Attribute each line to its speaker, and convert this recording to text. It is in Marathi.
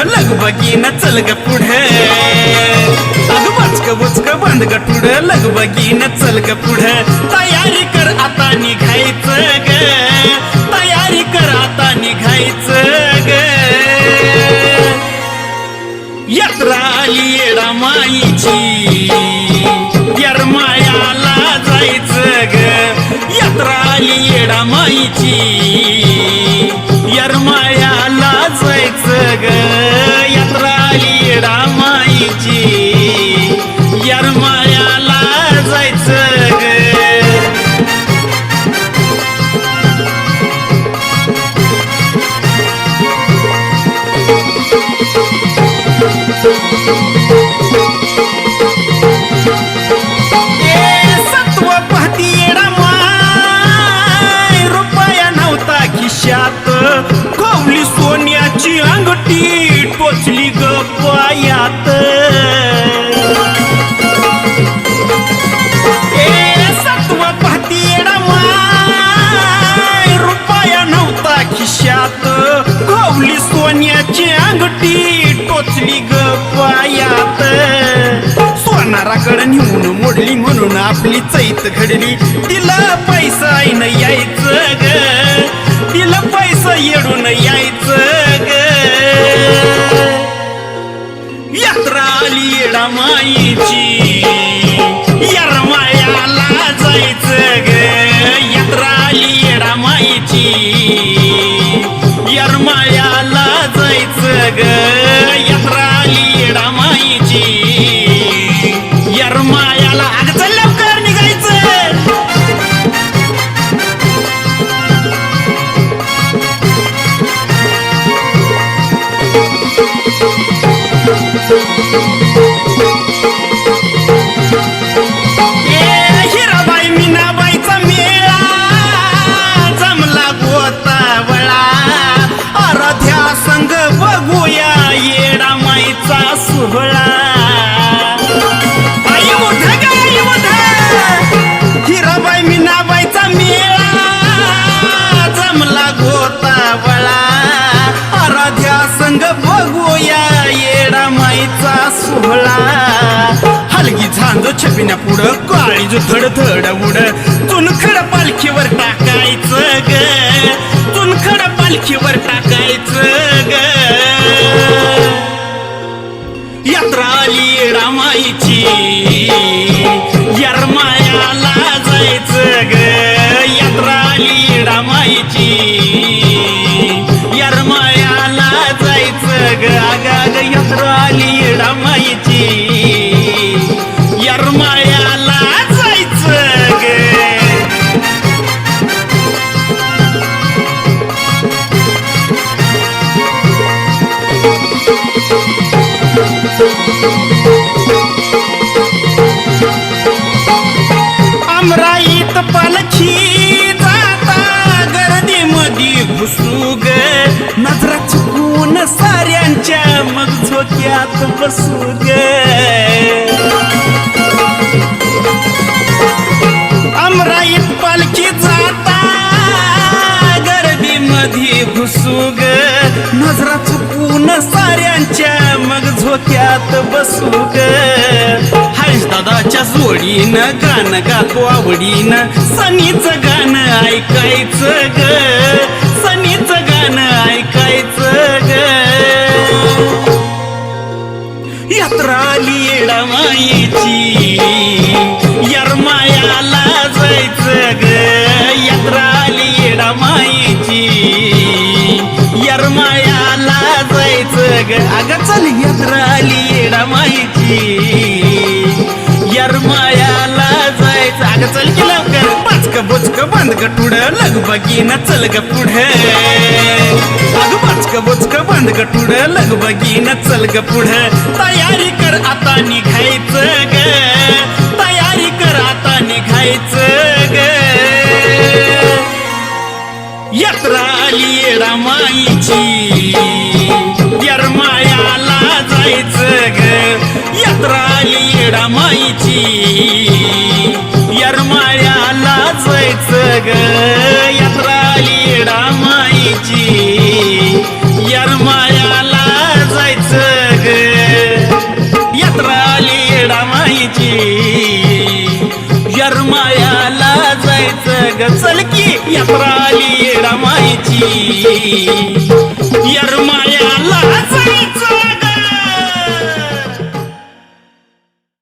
Speaker 1: बोचक बंद गटुड चल ग पुढे. अग बोचक बोचक बंद गटुड लग न चल ग पुढे. तयारी कर आता निघायचं ग. तयारी कर आता निघायचं ग. यात्रा आली येडा माईची. यरमायाला जायचं ग. यात्रा आली येडा माईची. यरमाया जायचं ग? यात्रा आली येडा माईची. यरमायाला जायचं ग? ए सत्व पाहती येडा रुपया नव्हता खिशात. ग पायात ए सत्व पाहती रुपया नव्हता खिशात. कवली सोन्याची अंगठी टोचली ग पायात. सोनाराकडे नेऊन मोडली म्हणून आपली चैत घडली. तिला पैसा न यायचं ग. तिला पैसा येडून यायचं येडा माईची. माया जायचं माईचा सोहळा. हिराबाई मीनाबाईचा मेळा. जमला गोतावळा. आराध्या संग बघूया येडा माईचा सोहळा. हलगी झांज छबिना पुढं काळी जो धड थड उड. चुनखड पालखीवर टाकायचं ग. चुनखड पालखीवर टाकायचं आली बसू दे अमराईत पालखी जाता गर्दी मधी घुसू ग नजरा चुकून साऱ्यांच्या मग झोक्यात बसू ग. हर्ष दादाच्या जोडीनं गाणं गातो आवडीनं. सनीचं गाणं ऐकायचं ग. येडा यरमायाला जायचं ग यात्रा आली येडा माईची यरमायाला जायचं ग अगं चल यात्रा आली येडा यरमायाला जायचं अगं चल की लवकर. पाचक बोचक बंद गटुड लग बगीन चल ग पुढे. बांध ग गटुड लग चल ग पुढं तयारी कर आता निघायचं ग. तयारी कर आता निघायचं ग. यात्रा आली रामाईची. यरमायाला जायचं ग. यात्रा आली रामाईची. यरमायाला जायचं ग. माईची यरमायाला जायचं ग की यात्रा आली रमायची यरमायाला जायचं